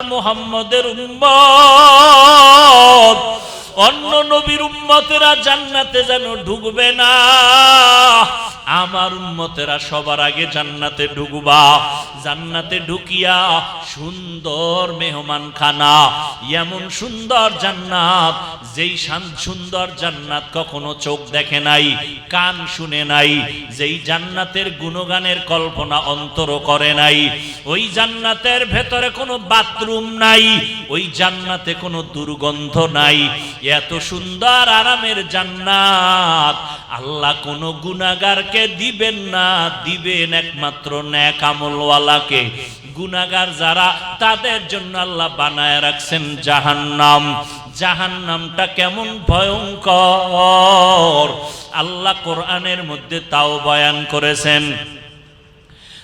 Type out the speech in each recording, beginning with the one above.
মোহাম্মদের উম্মত। অন্য নবীর উম্মতেরা জান্নাতে যেন ঢুকবে না। আমার উম্মতেরা সবার আগে জান্নাতে ঢুকবা। জান্নাতে ঢুকিয়া সুন্দর মেহমান খানা এমন সুন্দর জান্নাত, যেই সুন্দর জান্নাত কখনো চোখ দেখে নাই, কান শুনে নাই, যেই জান্নাতের গুণগানের কল্পনা অন্তর করে নাই। ওই জান্নাতের ভেতরে কোনো বাথরুম নাই, ওই জান্নাতে কোনো দুর্গন্ধ নাই। এত সুন্দর আরামের জান্নাত, আল্লাহ কোনো গুনাগারকে দিবেন না, দিবেন একমাত্র ন্যাক আমলওয়ালাকে গুনাগার যারা, তাদের জন্য আল্লাহ বানায় রাখছেন জাহান্নাম। জাহান্নামটা কেমন ভয়ঙ্কর। আল্লাহ কোরআনের মধ্যে তাও বয়ান করেছেন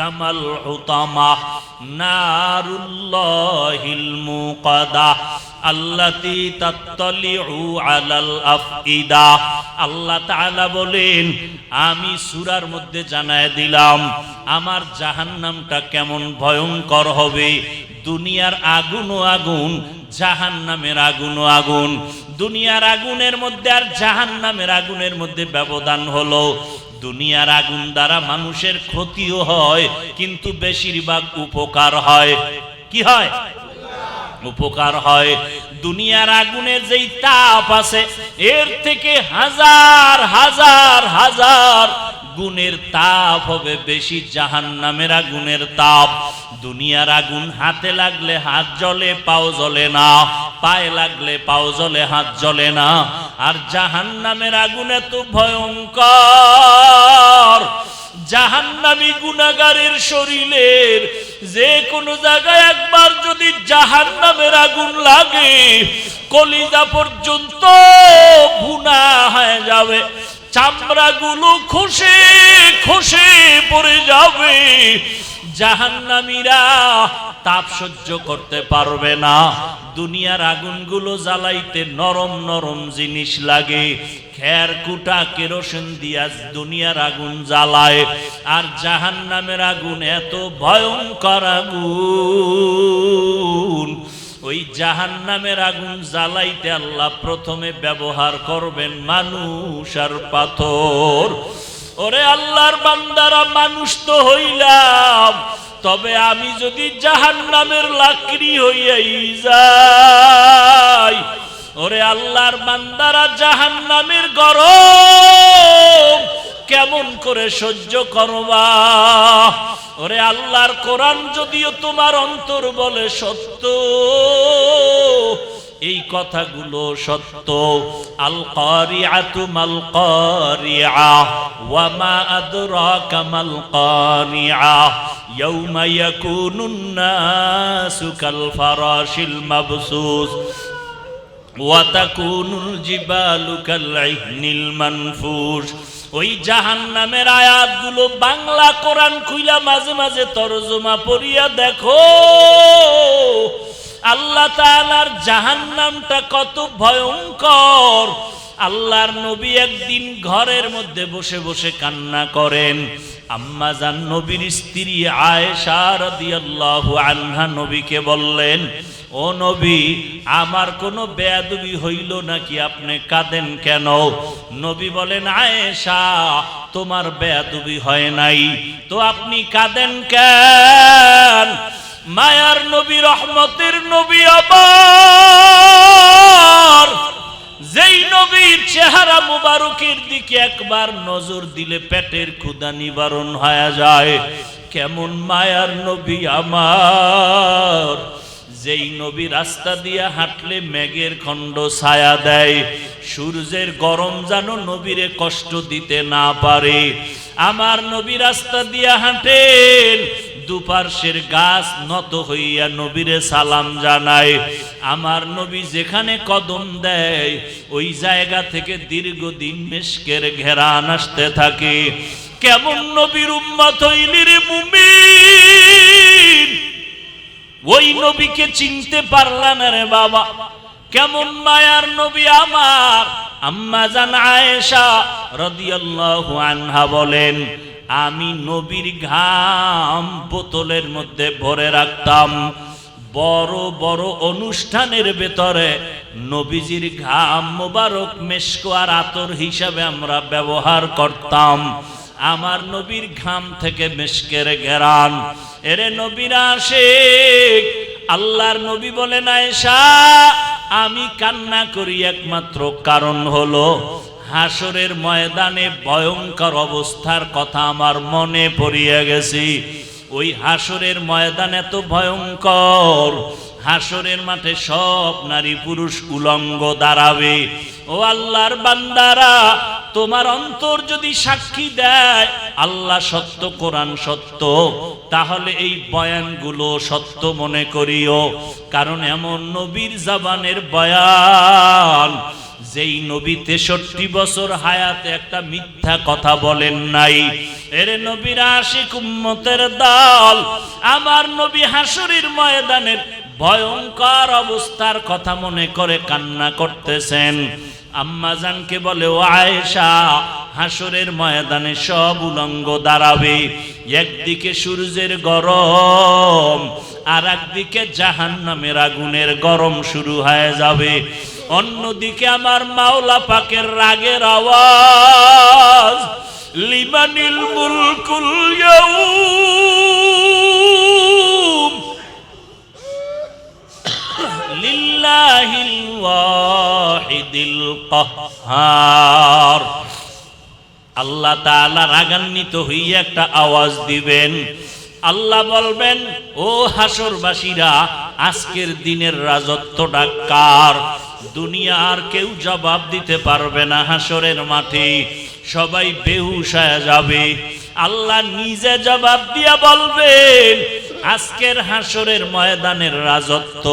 কামাল হুতামা নারুল্লাহিল মুকাদা, আল্লাতি তাত্তালিউ আলাল আফইদা। আল্লাহ তাআলা বলেন, আমি সূরার মধ্যে জানায় দিলাম, আমার জাহান্নামটা কেমন ভয়ঙ্কর হবে। দুনিয়ার আগুন ও আগুন, জাহান্নামের আগুন ও আগুন। দুনিয়ার আগুনের মধ্যে আর জাহান্নামের আগুনের মধ্যে ব্যবধান হলো। দুনিয়ার আগুন দ্বারা মানুষের ক্ষতিও হয়, কিন্তু বেশিরভাগ উপকার হয়। কি হয়? উপকার হয়। দুনিয়ার আগুনে যেই তাপ আছে, এর থেকে হাজার হাজার হাজার গুণের তাপ হবে বেশি জাহান নামের আগুনের তাপ। দুনিয়ার আগুন হাতে লাগলে হাত জ্বলে, পাও জ্বলে না। পায়ে লাগলে পাও জ্বলে, হাত জ্বলে না। আর জাহান নামের আগুন এত ভয়ঙ্কর। জাহান্নামী গুনাগারের শরীরের যে কোনো জায়গায় একবার যদি জাহান্নামের আগুন লাগে, কলিজা পর্যন্ত ভুনা হয়ে যাবে। চামড়াগুলো খসে খসে পড়ে যাবে। জাহান্নামীরা তাপ সহ্য করতে পারবে না। দুনিয়ার আগুনগুলো জ্বালাইতে নরম নরম জিনিস লাগে। খের কুটা, কেরোসিন দিয়া দুনিয়ার আগুন জ্বালায়। আর জাহান নামের আগুন এত ভয়ঙ্কর আগুন ওই জাহান নামের আগুন জ্বালাইতে আল্লাহ প্রথমে ব্যবহার করবেন মানুষ আর পাথর। ওরে আল্লাহর বান্দারা, মানুষ তো হইলাম। তবে আমি যদি জাহান নামের লাকড়ি হইয়াই যাই, ওরে আল্লাহর বান্দারা জাহান নামের গরম কেমন করে সহ্য করবা? ওরে আল্লাহর কোরআন যদিও তোমার অন্তর বলে সত্য, এই কথাগুলো সত্য। আল কারিআতু মাল কারিআ ওয়া মা আদরাকা মাল কারিআ ইয়াউমা ইয়াকুনুন নাসু কাল ফারাশিল মাবসুস ওয়াতাকুনুল জিবালু কালঈহনিল মানফুস। ওই জাহান জাহান্নামের আয়াতগুলো বাংলা কোরআন খুইলা মাঝে মাঝে তরজমা পড়িয়া দেখো। আল্লাহ তাআলার জাহান্নামটা কত ভয়ঙ্কর। আল্লাহর নবী একদিন ঘরের মধ্যে বসে বসে কান্না করেন। আম্মা জান, নবীর স্ত্রী আয়েশা রাদিয়াল্লাহু আনহা নবীকে বললেন ও নবী, আমার কোনো বেয়াদবি হইল নাকি? আপনি কাঁদেন কেন? নবী বলেন, আয়েশা, তোমার বেয়াদবি হয় নাই। তো আপনি কাঁদেন কেন? মায়ার নবী, রহমতের নবী আবার। যেই নবীর চেহারা মুবারকের দিকে একবার নজর দিলে পেটের ক্ষুদা নিবারণ হয়ে যায়। কেমন মায়ার নবী আমার। যেই নবী রাস্তা দিয়া হাঁটলে মেঘের খণ্ড ছায়া দেয়। সূর্যের গরম যেন নবীরে কষ্ট দিতে না পারে। আমার নবী রাস্তা দিয়া হাঁটেন, দুপার্শ্বের গাছ নত হইয়া নবীরে সালাম জানায়। আমার নবী যেখানে কদম দেয়, ওই জায়গা থেকে দীর্ঘদিন মেশকের ঘেরান আসতে থাকে। কেমন নবীর উম্মত হইলি রে মুমিন? ওই নবীকে চিনতে পারলা না রে বাবা। কেমন মায়ার নবী আমার। আম্মা জান আয়েশা রাদিয়াল্লাহু আনহা বলেন, আমি নবীর ঘাম বোতলের মধ্যে ভরে রাখতাম। বড় বড় অনুষ্ঠানের ভেতরে নবীজির ঘাম মোবারক, মেশকো আর আতর হিসাবে আমরা ব্যবহার করতাম। আমার নবীর ঘাম থেকে মেশকের ঘেরান এরে নবীরা আসে আল্লাহর নবী বলেন আয়েশা, আমি কান্না করি একমাত্র কারণ হলো হাসরের ময়দানে ভয়ঙ্কর অবস্থার কথা আমার মনে পড়িয়া গেছি। ওই হাসরের ময়দান এত ভয়ঙ্কর হাসরের মাঠে সব নারী পুরুষ উলঙ্গ দাঁড়াবে। ও আল্লাহর বান্দারা, তোমার অন্তর যদি সাক্ষী দেয়, আল্লাহ সত্য, কোরআন সত্য, তাহলে এই বয়ানগুলো সত্য মনে করিও। কারণ এমন নবীর জাবানের বয়ান, যেই নবী তেষট্টি বছর হায়াতে একটা মিথ্যা কথা বলেন নাই। এর নবীর আশিক উম্মতের দল, আমার নবী হাসুরির ময়দানের ভয়ঙ্কর অবস্থার কথা মনে করে কান্না করতেছেন। আম্মাজানকে বলে, ও আয়েশা, হাসরের ময়দানে সব উলঙ্গ দাঁড়াবে। একদিকে সূর্যের গরম, আর একদিকে জাহান নামের আগুনের গরম শুরু হয়ে যাবে। অন্যদিকে আমার মাওলা পাকের রাগের আওয়াজ লিমানিল মুলকুল ইয়াউম। লিল্লাহিল ওয়াহিদিল আল্লাহ তাআলা রাগান্বিত হইয়া একটা আওয়াজ দিবেন। আল্লাহ বলবেন, ও হাসরবাসীরা আজকের দিনের রাজত্বটা কার? দুনিয়ার কেউ জবাব দিতে পারবে না হাসরের মাঠে। সবাই বেহুশ যাবে। আল্লাহ নিজে জবাব দিয়া বলবেন, আজকের হাসরের ময়দানের রাজত্ব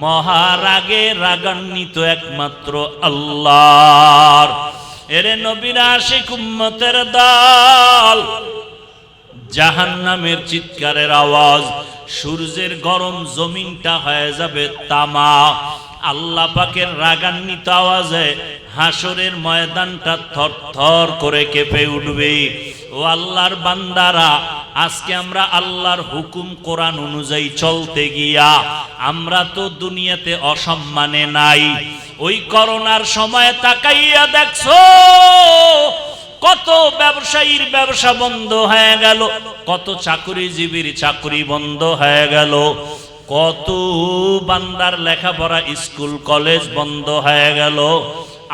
মহারাগে রাগান্বিত একমাত্র আল্লাহর। এরে নবীর আশিক উম্মতের দল। জাহান্নামের চিৎকারের আওয়াজ, সূর্যের গরম জমিনটা হয়ে যাবে তামা। আল্লাহ পাকের রাগান্বিত আওয়াজে হাসরের ময়দানটা থর থর করে কেঁপে উঠবে। ও আল্লাহর বান্দারা আজকে আমরা আল্লাহর হুকুম কোরআন অনুযায়ী চলতে গিয়া, আমরা তো দুনিয়াতে অসম্মানে নাই। ওই করোনার সময় তাকাইয়া দেখছ, কত ব্যবসায়ীর ব্যবসা বন্ধ হয়ে গেল, কত চাকুরিজীবীর চাকরি বন্ধ হয়ে গেল, কত বান্দার লেখাপড়া স্কুল, কলেজ বন্ধ হয়ে গেল।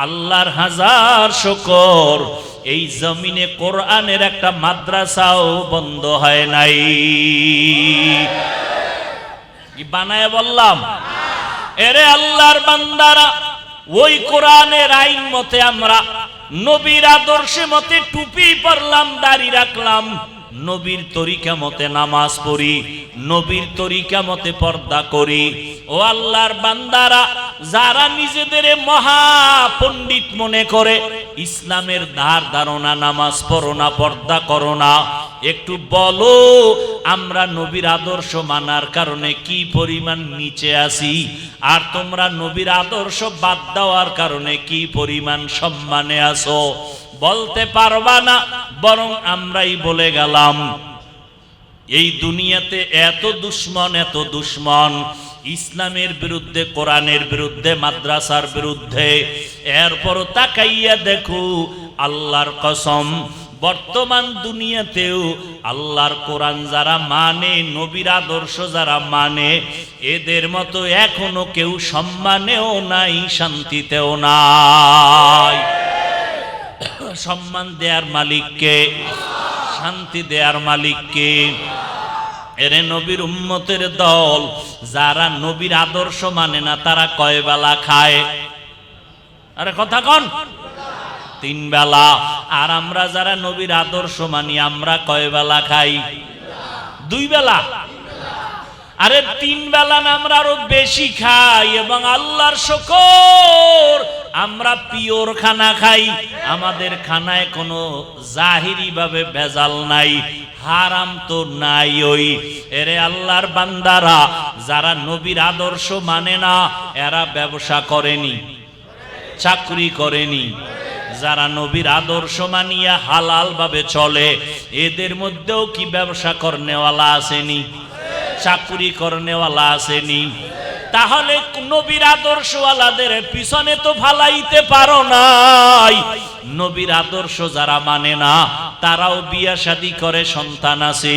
আল্লাহর হাজার শকর এই জমিনে কোরআনের একটা মাদ্রাসাও বন্ধ হয় নাই। বানায় বললাম? এরে আল্লাহর বান্দারা, ওই কোরআনের আইন মতে আমরা নবীর আদর্শে মতে টুপি পরলাম, দাড়ি রাখলাম নবীর তরিকা মতে নামাজ পড়ি, নবীর তরিকা মতে পর্দা করি। ও আল্লাহর বান্দারা, যারা নিজেদের মহা পণ্ডিত মনে করে, ইসলামের ধার ধারণা, নামাজ পড়ো না, পর্দা করো না। একটু বলো, আমরা নবীর আদর্শ মানার কারণে কি পরিমাণ নিচে আছি? আর তোমরা নবীর আদর্শ বাদ দেওয়ার কারণে কি পরিমাণ সম্মানে আছো? বলতে পারবা না, বরং আমরাই বলে গেলাম, এই দুনিয়াতে এত দুশ্মন এত দুশ্মন, ইসলামের বিরুদ্ধে, কোরআনের বিরুদ্ধে, মাদ্রাসার বিরুদ্ধে, এরপরও তাকাইয়া দেখো, আল্লাহর কসম, বর্তমান দুনিয়াতেও আল্লাহর কোরআন যারা মানে নবীর আদর্শ যারা মানে এদের মতো এখনও কেউ সম্মানেও নাই, শান্তিতেও নাই। সম্মান দেয়ার মালিককে, শান্তি দেয়ার মালিককে। এরে নবীর উম্মতের দল, যারা নবীর আদর্শ মানে না, তারা কয় বেলা খায়? আরে কথা কন। তিন বেলা। আর আমরা যারা নবীর আদর্শ মানি, আমরা কয় বেলা খাই? দুই বেলা। আরে তিন বেলা না আমরা আরও বেশি খাই এবং আল্লাহর শকর, আমরা পিওর খানা খাই। আমাদের খানায় কোনো জাহিরি ভাবে ভেজাল নাই, হারাম তো নাই ওই। এরে আল্লাহর বান্দারা, যারা নবীর আদর্শ মানে না, এরা ব্যবসা করেনি, চাকরি করেনি। যারা নবীর আদর্শ মানিয়া হালাল ভাবে চলে, এদের মধ্যেও কি ব্যবসা করনেওয়ালা আসেনি? চাকুরি করনেওয়ালা আসেনি। তাহলে নবীর আদর্শওয়ালাদের পিছনে তো ফালাইতে পারো নাই। নবীর আদর্শ যারা মানে না, তারাও বিয়া শাদি করে সন্তান আছে।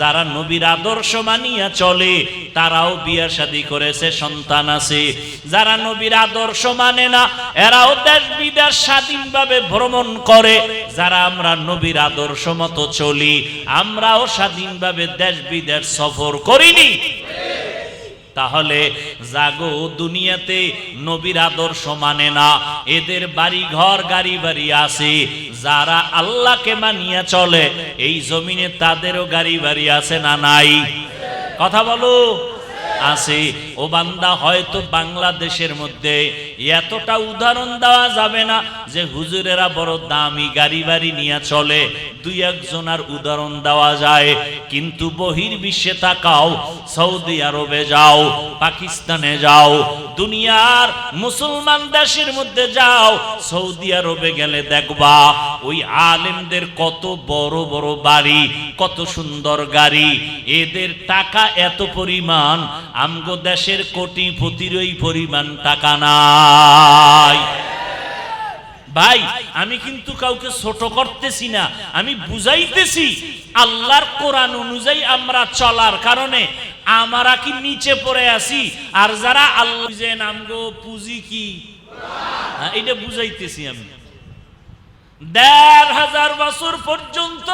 যারা নবীর আদর্শ মানিয়া চলে, তারাও বিয়া শাদি করেছে, সন্তান আছে। যারা নবীর আদর্শ মানে না, এরাও দেশ বিদেশ স্বাধীনভাবে ভ্রমণ করে। যারা আমরা নবীর আদর্শ মতো চলি, আমরাও স্বাধীনভাবে দেশ বিদেশ সফর করিনি। তাহলে জাগো দুনিয়াতে নবীর আদর্শ মানে না। এদের বাড়ি ঘর গাড়ি বাড়ি আছে। যারা আল্লাহকে মানিয়া চলে, এই জমিনে তাদেরও গাড়ি বাড়ি আছে না নাই? কথা বলো। আছে। ও বান্দা, হয়তো বাংলাদেশের মধ্যে এতটা উদাহরণ দেওয়া যাবে না যে হুজুরেরা বড় দামি গাড়ি বাড়ি নিয়ে চলে, দুই একজনার উদাহরণ দেওয়া যায়। কিন্তু বহির বিশ্বে তাকাও, সৌদি আরবে যাও, পাকিস্তানে যাও, দুনিয়ার মুসলমান দেশের মধ্যে যাও, সৌদি আরবে গেলে দেখবা ওই আলেমদের কত বড় বড় বাড়ি, কত সুন্দর গাড়ি, এদের টাকা এত পরিমাণ আমগো দেশের কোটিপতির ওই পরিমাণ টাকা নাই। ভাই আমি কিন্তু কাউকে ছোট করতেছি না আমি বুঝাইতেছি আল্লাহর কোরআন অনুযায়ী আমরা চলার কারণে আমরা কি নিচে পড়ে আছি আর যারা আল্লাহ যে নামগো পুঁজি কি? হ্যাঁ, এটা বুঝাইতেছি আমি। দেড় হাজার বছর পর্যন্ত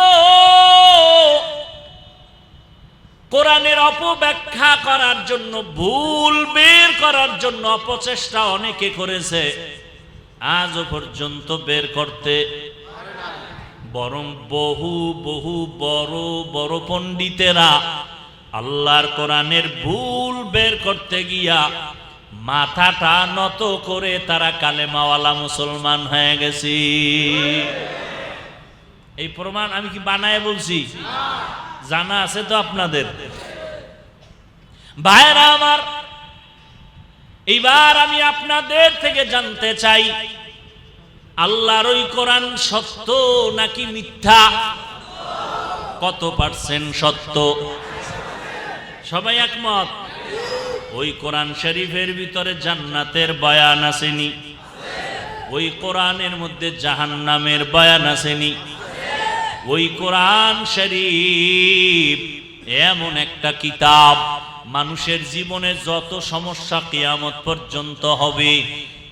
কোরআনের অপব্যাখ্যা করার জন্য, ভুল বের করার জন্য অপচেষ্টা অনেকে করেছে। আজও পর্যন্ত বের করতে বরং বহু বহু বড় বড় পণ্ডিতেরা আল্লাহর কোরআনের ভুল বের করতে গিয়া মাথাটা নত করে তারা কালেমাওয়ালা মুসলমান হয়ে গেছি। এই প্রমাণ আমি কি বানায় বলছি? জানা আছে তো আপনাদের। ভাইরা আমার, এইবার আমি আপনাদের থেকে জানতে চাই, আল্লাহর ওই কোরআন সত্য নাকি মিথ্যা? কত পার্সেন্ট সত্য? সবাই একমত? ওই কোরআন শরীফের ভিতরে জান্নাতের বয়ান আসেনি। ওই কোরআনের মধ্যে জাহান্নামের বয়ান আসেনি। ওই কোরআন শরীফ, এমন একটা কিতাব, মানুষের জীবনে যত সমস্যা কেয়ামত পর্যন্ত হবে,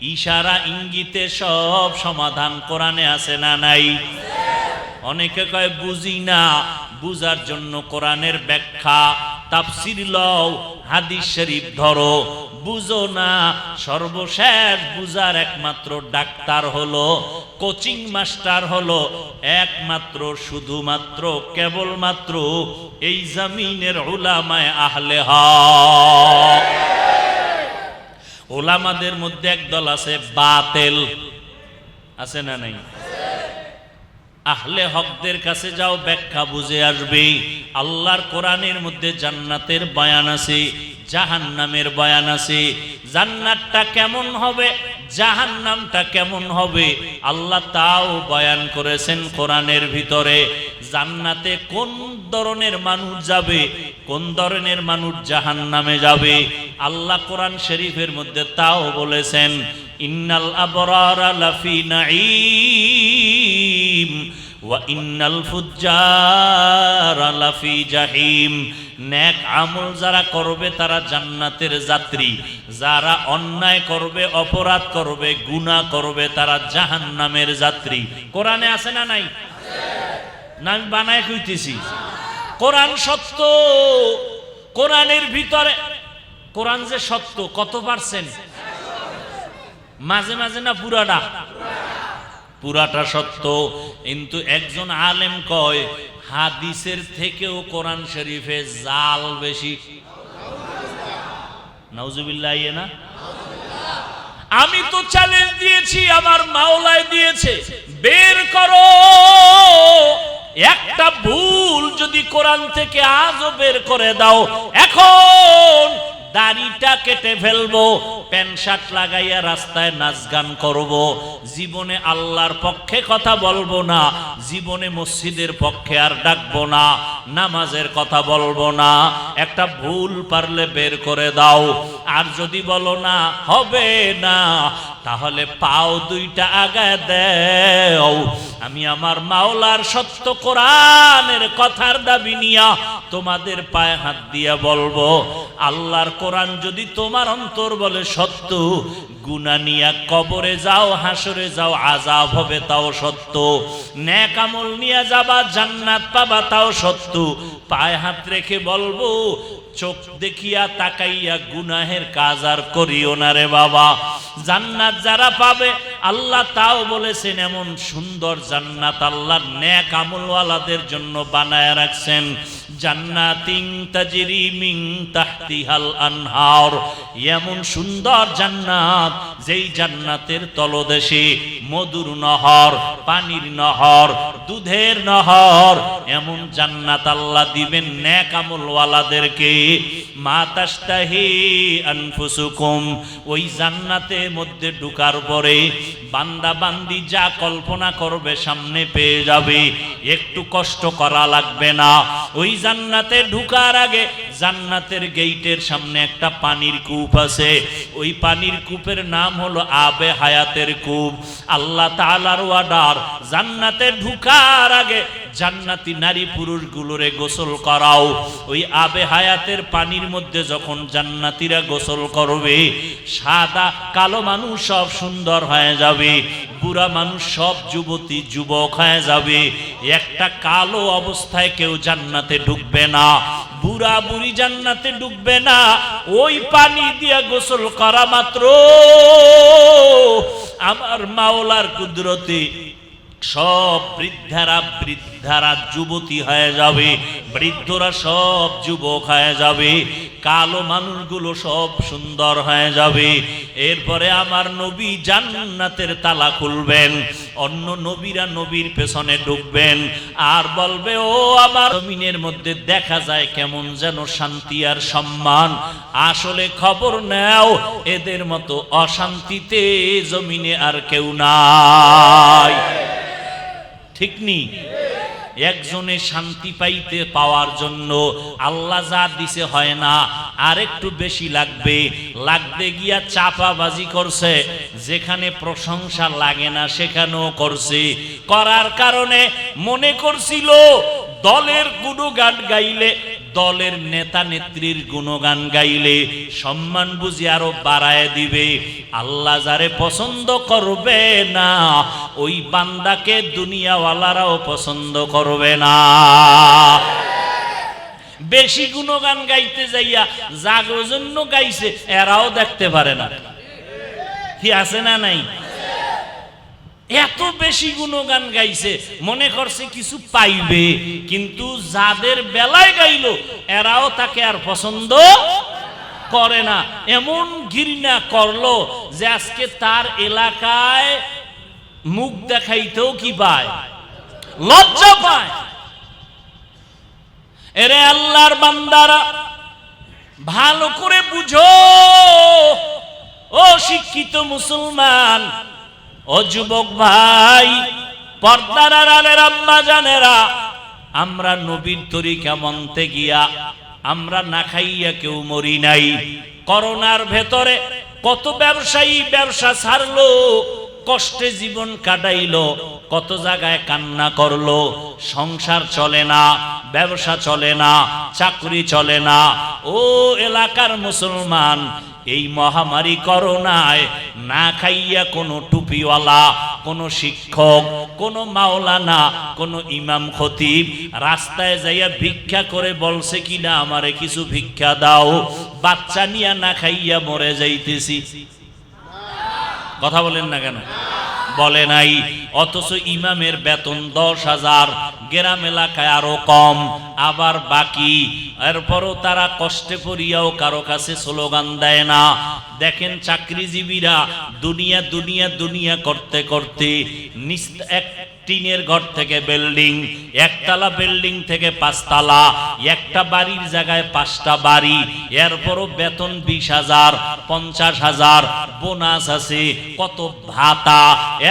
ইশারা, ইঙ্গিতে সব সমাধান কোরআনে আছে না নাই? অনেকে কয়, বুঝি না, বুঝার জন্য কোরআনের ব্যাখ্যা, তাফসির লও, হাদিস শরীফ ধরো। বুঝো না, সর্বশেষ বুঝার একমাত্র ডাক্তার হলো, কোচিং মাস্টার হলো, একমাত্র শুধুমাত্র, কেবলমাত্র এই জামিনের ওলামায় আহলে হক। ওলামাদের মধ্যে একদল আছে বাতেল। আছে না নাই? আহলে হকদের কাছে যাও, ব্যাখ্যা বুঝে আসবে। আল্লাহর কোরআনের মধ্যে জান্নাতের বয়ান আছে, জাহান্নামের বয়ান আছে। জান্নাতটা কেমন হবে, জাহান্নামটা কেমন হবে, আল্লাহ তাও বয়ান করেছেন কোরআনের ভিতরে। জান্নাতে কোন ধরনের মানুষ যাবে, কোন ধরনের মানুষ জাহান্নামে যাবে, আল্লাহ কোরআন শরীফের মধ্যে তাও বলেছেন ইন্নাল আবরারা লাফি নাঈম, ওয়া ইন্নাল ফুজ্জারা লাফি জাহিম। নেক আমল যারা করবে তারা জান্নাতের যাত্রী। যারা অন্যায় করবে, অপরাধ করবে, গুনাহ করবে, তারা জাহান্নামের যাত্রী। কোরআনে আছে না নাই? না, আমি বানায় কইতেছি কোরআন সত্য। কোরআনের ভিতরে কোরআন যে সত্য, কত পার্সেন্ট? মাঝে মাঝে না পুরাটা? পুরাটা সত্য, কিন্তু একজন আলেম কয়, হাদিসের থেকেও কোরআন শরীফে জাল বেশি। ইয়ে না? আমি তো চ্যালেঞ্জ দিয়েছি, আমার মাওলায় দিয়েছে। বের করো। একটা ভুল যদি কোরআন থেকে আজও বের করে দাও, এখন দাড়িটা কেটে ফেলব, প্যান্ট শার্ট লাগাইয়া রাস্তায় নাচ গান করব। জীবনে আল্লাহর পক্ষে কথা বলব না, জীবনে মসজিদের পক্ষে আর ডাকবো না, নামাজের কথা বলব না। একটা ভুল পারলে বের করে দাও, আর যদি বলো না, হবে না তাহলে পাও দুইটা আগায় দেও। আমি আমার মাওলার সত্য কোরআনের কথার দাবি নিয়া তোমাদের পায়ে হাত দিয়া বলব, আল্লাহর কোরআন যদি তোমার অন্তর বলে সত্য গুনা নিয়া কবরে যাও হাসরে যাও আজাব হবে তাও সত্য। ন্যাক আমল নিয়ে যাবা, জান্নাত পাবা তাও সত্য। পায়ে হাত রেখে বলব চোখ দেখিয়া তাকাইয়া গুনাহের কাজ আর করিও না রে বাবা। জান্নাত যারা পাবে আল্লাহ তাও বলেছেন, এমন সুন্দর জান্নাত আল্লাহ ন্যাক আমলওয়ালাদের জন্য বানায় রাখছেন। জান্নাতিং তাজরি তাহতিহাল আনহার। সুন্দর জান্নাত, যেই জান্নাতের তলদেশে মধুর নহর, পানির নহর, দুধের নহর, এমন দিবেন আনফুসুকুম, ওই জান্নাতের মধ্যে ঢুকার পরে বান্দা বান্দি যা কল্পনা করবে সামনে পেয়ে যাবে। একটু কষ্ট করা লাগবে না। ওই জান্নাতে ঢুকার আগে জান্নাতের গেইটের সামনে একটা পানির কূপ আছে। ওই পানির কূপের নাম হলো আবে হায়াতের কূপ। আল্লাহ তাআলার ওয়ার্ডার জান্নাতে ঢুকার আগে জান্নাতি নারী পুরুষ গুলোরে গোসল করাও। ওই আবে হায়াতের পানির মধ্যে যখন জান্নাতিরা গোসল করবে, সাদা কালো মানুষ সব সুন্দর হয়ে যাবে, বুড়া মানুষ সব যুবতী যুবক হয়ে যাবে, একটা কালো অবস্থায় কেউ জান্নাতে ঢুকবে না, বুড়া বুড়ি জান্নাতে ঢুকবে না, ওই পানি দিয়ে গোসল করা মাত্র। আমার মাওলার কুদরতে সব বৃদ্ধারা বৃদ্ধারা যুবতী হয়ে যাবে, বৃদ্ধরা সব যুবক হয়ে যাবে, কালো মানুষগুলো সব সুন্দর হয়ে যাবে। এরপরে আমার নবী জান্নাতের তালা খুলবেন, অন্য নবীরা নবীর পেছনে ঢুকবেন আর বলবে, ও আমার জমিনের মধ্যে দেখা যায় কেমন যেন শান্তি আর সম্মান। আসলে খবর নেও, এদের মতো অশান্তিতে জমিনে আর কেউ নাই। ঠিক নি? একজনে শান্তি পাইতে পাওয়ার জন্য আল্লাহ যা দিছে হয় না আর একটু বেশি লাগবে। লাগতে গিয়া চাপাবাজি করছে, যেখানে প্রশংসা লাগে না সেখানেও করছে। করার কারণে মনে করছিল দলের গুণগান গাইলে, দলের নেতা নেত্রীর গুণগান গাইলে সম্মান বুঝি আরও বাড়ায় দিবে। আল্লাহ যারে পছন্দ করবে না, ওই বান্দাকে দুনিয়াওয়ালারাও পছন্দ করবে না। বেশি গুণগান গাইতে যাইয়া জাগর জন্য গাইছে, এরাও দেখতে পারে না। কি আছে না নাই? এত বেশি গুণগান গাইছে, মনে করছে কিছু পাইবে, কিন্তু যাদের বেলায় গাইলো, এরাও তাকে আর পছন্দ করে না। এমন ঘৃণা করল যে আজকে তার এলাকায় মুখ দেখাইতেও কি পায়? লজ্জা পায়। এরে আল্লাহর বান্দারা, ভালো করে বুঝো। ও শিক্ষিত মুসলমান ও যুবক ভাই, পর্দার আম্মা জানেরা আমরা নবীর তরিকা মনতে গিয়া, আমরা না খাইয়া কেউ মরি নাই। করোনার ভেতরে কত ব্যবসায়ী ব্যবসা ছাড়লো, কষ্টে জীবন কাটাইলো, কত জায়গায় কান্না করল, সংসার চলে না, ব্যবসা চলে না, চাকরি চলে না। ও এলাকার মুসলমান এই মহামারী করোনায় না খাইয়া কোনো টুপিওয়ালা, কোনো শিক্ষক, কোনো মাওলানা, কোনো ইমাম খতিব রাস্তায় যাইয়া ভিক্ষা করে বলছে কি না আমারে কিছু ভিক্ষা দাও, বাচ্চা নিয়া না খাইয়া মরে যাইতেছি। কথা বলেন না কেন? বলে নাই, অথচ ইমামের বেতন দশ হাজার, গ্রাম এলাকায় আরও কম। আবার বাকি, এরপরও তারা কষ্টে পড়িয়াও কারও কাছে স্লোগান দেয় না। দেখেন চাকরিজীবীরা দুনিয়া দুনিয়া দুনিয়া করতে করতে এক টিনের ঘর থেকে বিল্ডিং, একতলা বিল্ডিং থেকে পাঁচতলা, একটা বাড়ির জায়গায় পাঁচটা বাড়ি, এরপরও বেতন বিশ হাজার, পঞ্চাশ হাজার, বোনাস আছে, কত ভাতা।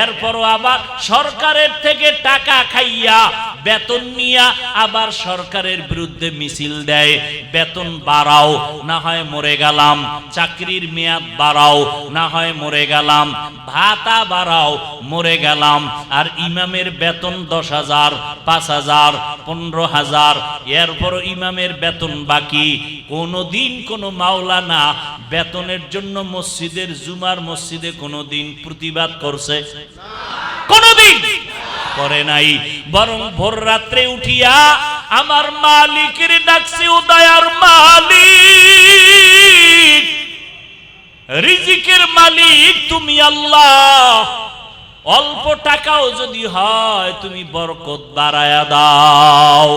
এরপরও আবার সরকারের থেকে টাকা খাইয়া বেতন নিয়া আবার সরকারের বিরুদ্ধে মিছিল দেয়, বেতন বাড়াও, না হয় মরে গেলাম, চাকরির মেয়াদ বাড়াও, না হয় মরে গেলাম, ভাতা বাড়াও, মরে গেলাম। আর ইমামের বেতন দশ হাজার, পাঁচ হাজার, পনেরো হাজার। এরপর ইমামের বেতন বাকি। কোনো দিন কোনো মাওলানা বেতনের জন্য মসজিদের জুমার মসজিদে কোনো দিন প্রতিবাদ করছে? কোনদিন করে নাই। বরং ভোর রাত্রে উঠিয়া আমার মালিকের ডাকছে উদয়ার মালিক, রিজিকের মালিক, তুমি আল্লাহ অল্প টাকাও যদি হয়, তুমি বরকত বাড়ায়া দাও।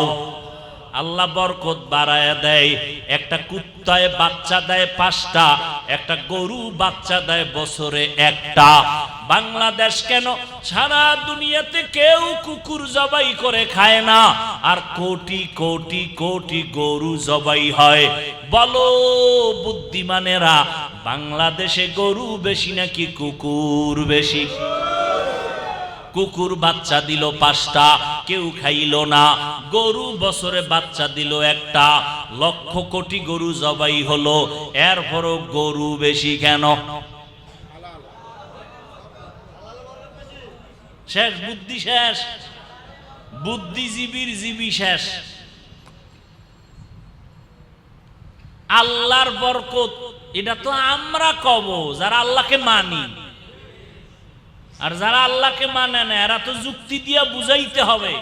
আল্লাহ বরকত বাড়ায়া দেয়। একটা কুত্তায় বাচ্চা দেয় পাঁচটা, একটা গরু বাচ্চা দেয় বছরে একটা। বাংলাদেশ কেন? সারা দুনিয়াতে কেউ কুকুর জবাই করে খায় না। আর কোটি কোটি কোটি গরু জবাই হয়। বলো বুদ্ধিমানেরা, বাংলাদেশে গরু বেশি নাকি কুকুর বেশি? কুকুর বাচ্চা দিল পাঁচটা, কেউ খাইল না। গরু বছরে বাচ্চা দিল একটা। লক্ষ কোটি গরু জবাই হলো, এরপরও গরু বেশি কেন? শেষ, বুদ্ধি শেষ। বুদ্ধিজীবীর জীবী শেষ। আল্লাহর বরকত, এটা তো আমরা কব, যারা আল্লাহকে মানি। আর যারা আল্লাহকে মানে না, এরা তো যুক্তি দিয়া বুঝাইতে হবে।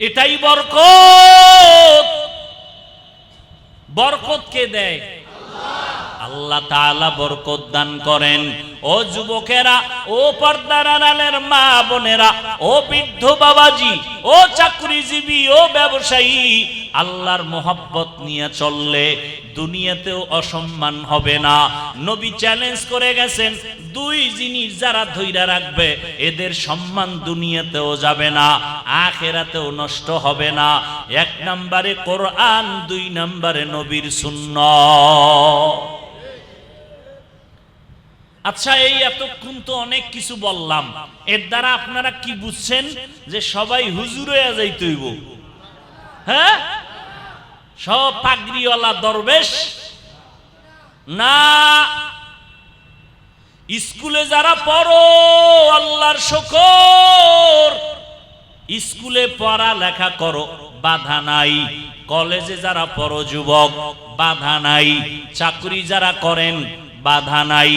এটাই বরকত। বরকত কে দেয়? আল্লাহ তাআলা বরকত দান করেন। ও যুবকেরা, ও পর্দার আড়ালের মা বোনেরা, ও বৃদ্ধ বাবাজি, ও চাকরিজীবী, ও ব্যবসায়ী, আল্লাহর মোহাব্বত নিয়ে চললে দুনিয়াতেও অসম্মান হবে না। নবী চ্যালেঞ্জ করে গেছেন, দুই জিনিস যারা ধৈরা রাখবে, এদের সম্মান দুনিয়াতেও যাবে না, আখেরাতেও নষ্ট হবে না। এক নম্বরে কোরআন, দুই নম্বরে নবীর সুন্নাত। আচ্ছা এই এতক্ষণ তো অনেক কিছু বললাম। এর দ্বারা আপনারা কি বুঝছেন যে সবাই হুজুর হয়ে যাইতেইব হ্যাঁ? সব পাগড়িওয়ালা দরবেশ? না। স্কুলে যারা পড়ো, আল্লাহর শকর। স্কুলে পড়া লেখা করো, বাধা নাই। কলেজে যারা পড়ো, যুবক, বাধা নাই। চাকরি যারা করেন বাধা নাই।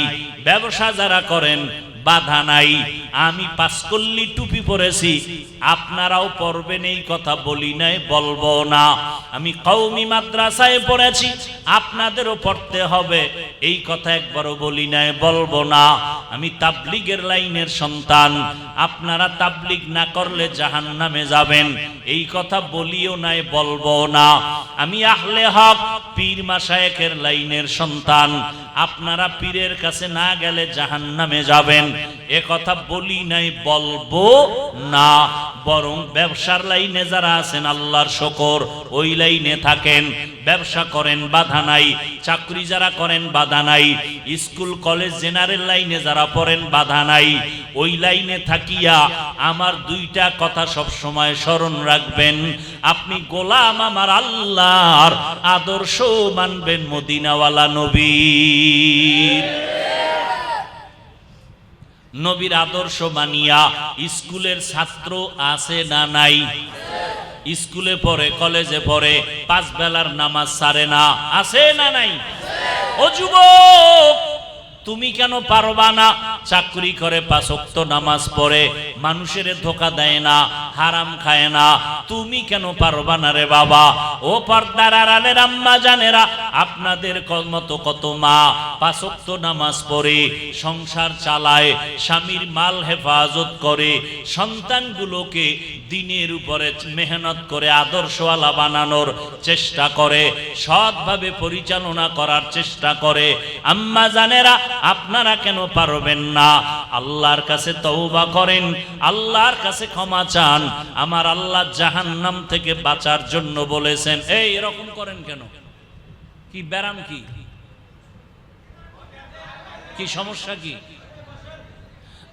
ব্যবসা যারা করেন বাধা নাই। আমি পাঁচকল্লি টুপি পরেছি। আপনারাও পড়বেন এই কথা বলি নাই, বলব না। আমি কৌমি মাদ্রাসায় পড়েছি, আপনাদেরও পড়তে হবে। এই কথা একবারও বলি নাই, বলব না। আমি তাবলিগের লাইনের সন্তান। আপনারা তাবলিগ না করলে জাহান নামে যাবেন। এই কথা বলিও নাই, বলব না। আমি আহলে হক, পীর মাসায়েকের লাইনের সন্তান। আপনারা পীরের কাছে না গেলে জাহান নামে যাবেন। এ বলি নাই, বলব না। বরং ব্যবসার লাইনে যারা আছেন, আল্লাহর শকর, ওই লাইনে থাকেন। ব্যবসা করেন, বাধা নাই। চাকরি যারা করেন, বাধা নাই। স্কুল, কলেজ, জেনারেল লাইনে যারা পড়েন, বাধা নাই। ওই লাইনে থাকিয়া আমার দুইটা কথা সব সময় স্মরণ রাখবেন। আপনি গোলাম আমার আল্লাহর আদর্শ মানবেন, মদিনাওয়ালা নবীর নবীর আদর্শ মানিয়া স্কুলের ছাত্র আছে না নাই? স্কুলে পড়ে, কলেজে পড়ে, পাঁচ বেলার নামাজ সারে না, আছে না নাই? ও যুবক, তুমি কেন পারবা না? চাকরি করে পাঁচক্ত নামাজ পড়ে মানুষের ধোকা দেয় না, হারাম খায় না। তুমি কেন পারবা না রে বাবা? ও পর্দার আড়ালের আম্মা জানেরা, আপনাদের মতো কত মা। পাঁচক্ত নামাজ পড়ে, সংসার চালায়, স্বামীর মাল হেফাজত করে, সন্তানগুলোকে দিনের উপরে মেহনত করে আদর্শওয়ালা বানানোর চেষ্টা করে, সৎভাবে পরিচালনা করার চেষ্টা করে। আম্মা জানেরা, আপনারা কেন পারবেন না? আল্লাহর কাছে তওবা করেন আল্লাহর কাছে ক্ষমা চান আমার আল্লাহ জাহান্নাম থেকে বাঁচার জন্য বলেছেন এই এরকম করেন কেন কি ব্যারাম কি কি সমস্যা কি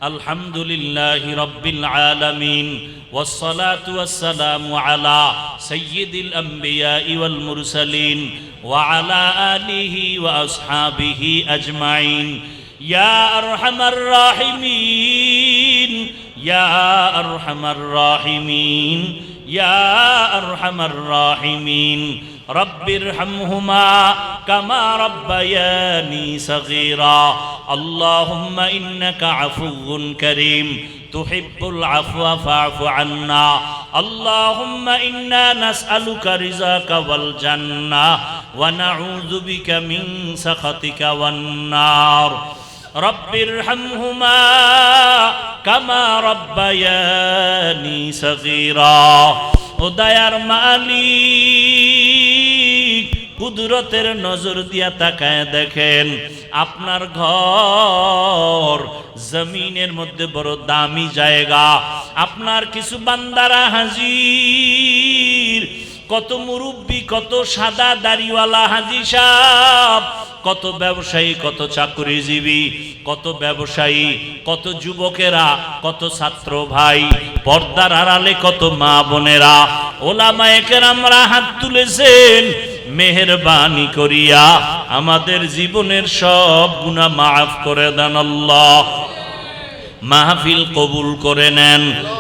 الحمد لله رب العالمين والصلاة والسلام على سيد الأنبياء والمرسلين وعلى آله وأصحابه أجمعين يا أرحم الراحمين يا أرحم الراحمين يا أرحم الراحمين. رب ارحمهما كما ربياني صغيرا. اللهم إنك عفو كريم تحب العفو فاعف عنا. اللهم إنا نسألك رزاك والجنة ونعوذ بك من سخطك والنار. কামা কুদরতের নজর দিয়া তাকায় দেখেন, আপনার ঘর জমিনের মধ্যে বড় দামি জায়গা। আপনার কিছু বান্দারা হাজির কত মুরব্বী, কত সাদা দাড়িওয়ালা হাজি সাহ কত ব্যবসায়ী, কত চাকরিজীবী, কত ব্যবসায়ী, কত যুবকেরা, কত ছাত্র ভাই, পর্দার আড়ালে কত মা বোনেরা ওলামায়েকের আমরা হাত তুলেছেন, মেহরবানি করিয়া আমাদের জীবনের সব গুণা মাফ করে দেন আল্লাহ। মাহফিল কবুল করে নেন।